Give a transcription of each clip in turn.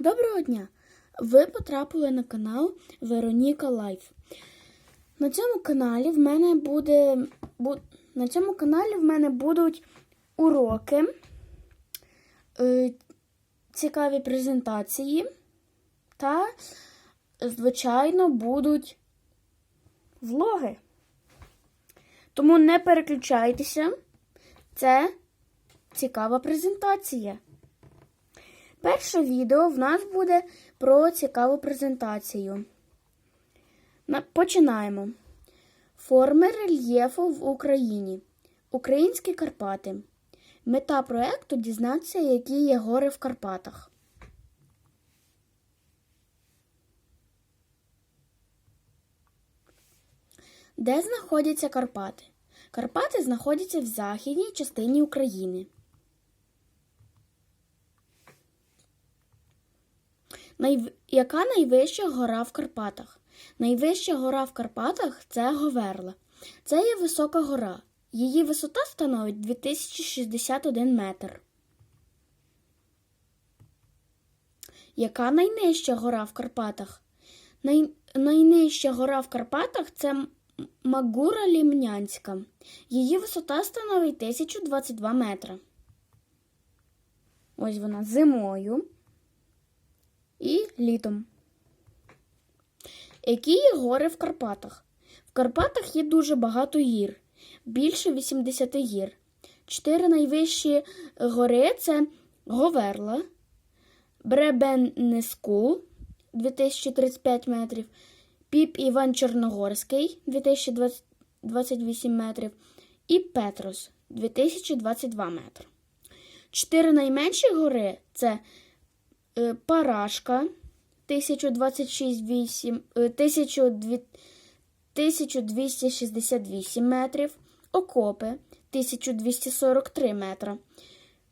Доброго дня! Ви потрапили на канал Вероніка Лайф. На цьому каналі в мене буде бу, на цьому каналі в мене будуть уроки, е, цікаві презентації та, звичайно, будуть влоги. Тому не переключайтеся. Це цікава презентація. Перше відео в нас буде про цікаву презентацію. Починаємо. Форми рельєфу в Україні. Українські Карпати. Мета проекту дізнатися, які є гори в Карпатах. Де знаходяться Карпати? Карпати знаходяться в західній частині України. Найв... Яка найвища гора в Карпатах? Найвища гора в Карпатах це Говерла. Це є висока гора. Її висота становить 2061 метр. Яка найнижча гора в Карпатах? Най... Найнижча гора в Карпатах це Магура Лімнянська. Її висота становить 1022 метра. Ось вона зимою і літом. Які є гори в Карпатах? В Карпатах є дуже багато гір, більше 80 гір. Чотири найвищі гори це Говерла, Бребеннескул 2035 метрів, Піп Іван Чорногорський 2028 метрів і Петрос 2022 метри. Чотири найменші гори це Парашка 1026,8, е, 1200 1268 метрів, Окопи 1243 метра,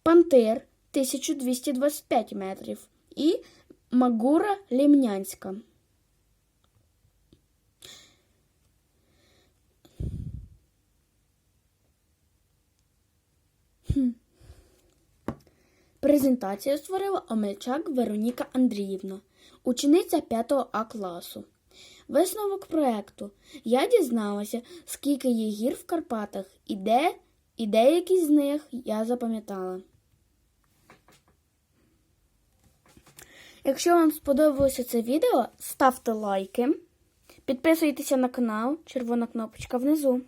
Пантир 1225 метрів і Магура Лімнянська. Презентацію створила Омельчак Вероніка Андріївна, учениця 5 А класу. Висновок проекту. Я дізналася, скільки є гір в Карпатах і де, і деякі з них я запам'ятала. Якщо вам сподобалося це відео, ставте лайки, підписуйтеся на канал, червона кнопочка внизу.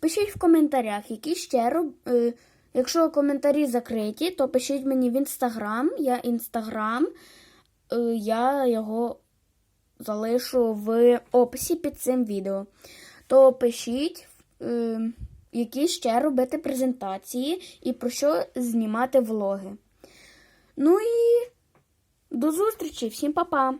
Пишіть в коментарях, які ще роб... Якщо коментарі закриті, то пишіть мені в інстаграм. Я інстаграм, е, я його залишу в описі під цим відео. То пишіть, е, які ще робити презентації і про що знімати влоги. Ну і до зустрічі, всім па-па!